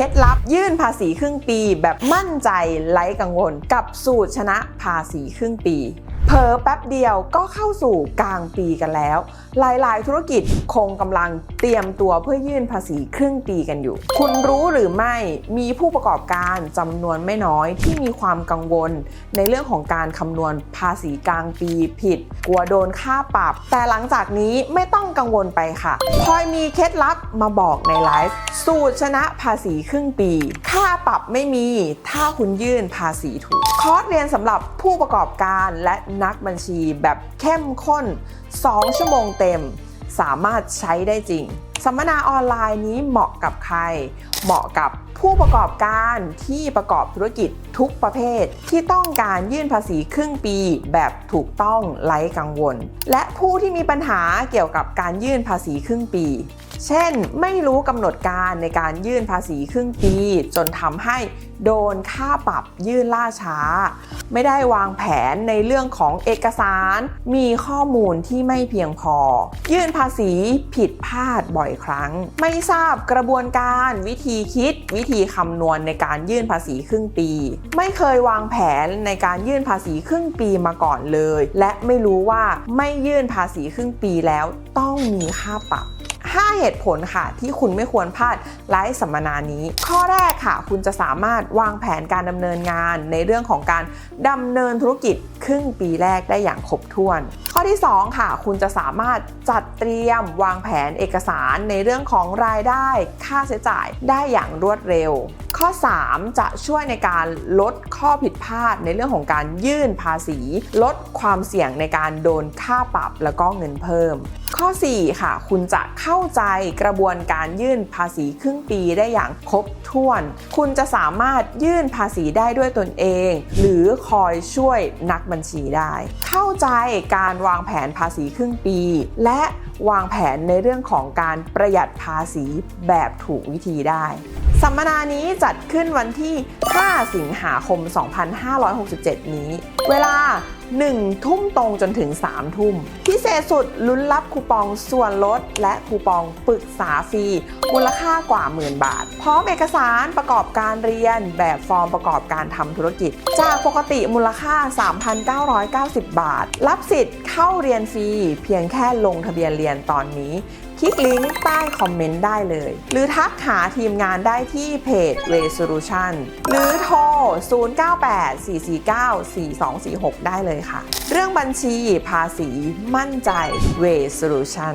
ล็ดลับยื่นภาษีครึ่งปี แบบมั่นใจไร้กังวล กับสูตรชนะภาษีครึ่งปีเผลอแป๊บเดียวก็เข้าสู่กลางปีกันแล้ว หลาย ๆ ธุรกิจคงกำลัง เตรียมตัวเพื่อยื่นภาษีครึ่งปีกันอยู่ คุณรู้หรือไม่มีผู้ประกอบการจำนวนไม่น้อยที่มีความกังวล ในเรื่องของการคำนวณภาษีกลางปีผิด กลัวโดนค่าปรับ แต่หลังจากนี้ไม่ต้องกังวลไปค่ะพลอยมีเคล็ดลับมาบอกในไลฟ์สูตรชนะภาษีครึ่งปี ค่าปรับไม่มีถ้าคุณยื่นภาษีถูก คอร์สเรียนสำหรับผู้ประกอบการและนักบัญชีแบบเข้มข้น 2 ชั่วโมงเต็ม สามารถใช้ได้จริง สัมมนาออนไลน์นี้เหมาะกับใคร เหมาะกับผู้ประกอบการที่ประกอบธุรกิจทุกประเภท ที่ต้องการยื่นภาษีครึ่งปีแบบถูกต้องไร้กังวล และผู้ที่มีปัญหาเกี่ยวกับการยื่นภาษีครึ่งปี เช่น ไม่รู้กำหนดการในการยื่นภาษีครึ่งปี จนทำให้โดนค่าปรับยื่นล่าช้า ไม่ได้วางแผนในเรื่องของเอกสาร มีข้อมูลที่ไม่เพียงพอ ยื่นภาษีผิดพลาดบ่อยครั้ง ไม่ทราบกระบวนการวิธีคิด วิธีคำนวณในการยื่นภาษีครึ่งปี ไม่เคยวางแผนในการยื่นภาษีครึ่งปีมาก่อนเลย และไม่รู้ว่าไม่ยื่นภาษีครึ่งปีแล้วต้องมีค่าปรับ 5 เหตุผลค่ะ ที่คุณไม่ควรพลาดไลฟ์สัมมนานี้ ข้อแรกค่ะ คุณจะสามารถวางแผนการดำเนินงานในเรื่องของการดำเนินธุรกิจครึ่งปีแรกได้อย่างครบถ้วน ข้อที่ 2 ค่ะ คุณจะสามารถจัดเตรียมวางแผนเอกสารในเรื่องของรายได้ ค่าใช้จ่ายได้อย่างรวดเร็ว ข้อ 3 จะช่วยในการลดข้อผิดพลาดในเรื่องของการยื่นภาษี ลดความเสี่ยงในการโดนค่าปรับแล้วก็เงินเพิ่ม ข้อ 4 ค่ะ คุณจะเข้าใจกระบวนการยื่นภาษีครึ่งปีได้อย่างครบถ้วน คุณจะสามารถยื่นภาษีได้ด้วยตนเอง หรือคอยช่วยนักบัญชีได้ เข้าใจการวางแผนภาษีครึ่งปี และวางแผนในเรื่องของการประหยัดภาษีแบบถูกวิธีได้สัมมนานี้จัดขึ้นวันที่ 5 สิงหาคม 2567 นี้ เวลา 1 ทุ่มตรงจนถึง 3 ทุ่ม พิเศษสุดลุ้นรับคูปองส่วนลด และคูปองปรึกษาฟรีมูลค่ากว่าหมื่นบาท พร้อมเอกสารประกอบการเรียน แบบฟอร์มประกอบการทำธุรกิจ จากปกติมูลค่า 3,990 บาท รับสิทธิ์เข้าเรียนฟรีเพียงแค่ลงทะเบียนเรียนตอนนี้คลิกลิงก์ใต้คอมเมนต์ได้เลย หรือทักหาทีมงานได้ที่เพจ Resolution หรือโทร 0984494246 ได้เลยค่ะ เรื่องบัญชีภาษีมั่นใจ Resolution